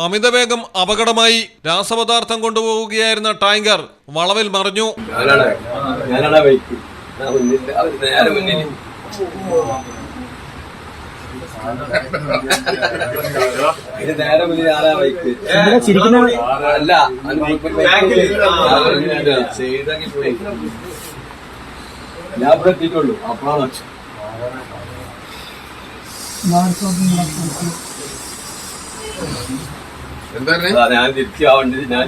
അമിതവേഗം അപകടമായി രാസപദാർത്ഥം കൊണ്ടുപോവുകയായിരുന്ന tanker വളവിൽ മറിഞ്ഞു. അല്ല. ഞാൻ ഇവിടെ എത്തിയിട്ടുള്ളൂ. അപ്പോഴാണ് ഞാൻ തിരിച്ചു ആ ഞാൻ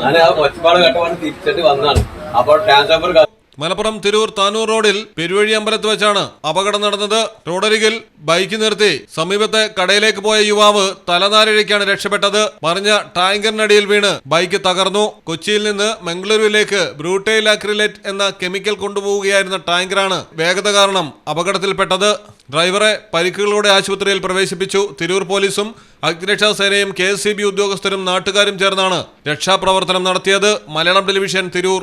ഞാൻ ആ ഒച്ചപ്പാട് കേട്ടപാട് തിരിച്ചിട്ട് വന്നാണ്. അപ്പോൾ ട്രാൻസ്ഫർ മലപ്പുറം തിരൂർ താനൂർ റോഡിൽ പെരുവഴി അമ്പലത്ത് വെച്ചാണ് അപകടം നടന്നത്. റോഡരികിൽ ബൈക്ക് നിർത്തി സമീപത്തെ കടയിലേക്ക് പോയ യുവാവ് തലനാരിഴയ്ക്കാണ് രക്ഷപ്പെട്ടത്. മറിഞ്ഞ ടാങ്കറിനടിയിൽ വീണ് ബൈക്ക് തകർന്നു. കൊച്ചിയിൽ നിന്ന് മംഗളൂരുവിലേക്ക് ബ്രൂട്ടൈൽ അക്രിലേറ്റ് എന്ന കെമിക്കൽ കൊണ്ടുപോവുകയായിരുന്ന ടാങ്കറാണ് വേഗത കാരണം അപകടത്തിൽപ്പെട്ടത്. ഡ്രൈവറെ പരിക്കുകളോടെ ആശുപത്രിയിൽ പ്രവേശിപ്പിച്ചു. തിരൂർ പോലീസും അഗ്നിരക്ഷാ സേനയും കെ ഉദ്യോഗസ്ഥരും നാട്ടുകാരും ചേർന്നാണ് രക്ഷാപ്രവർത്തനം നടത്തിയത്. മലയാളം ടെലിവിഷൻ തിരൂർ.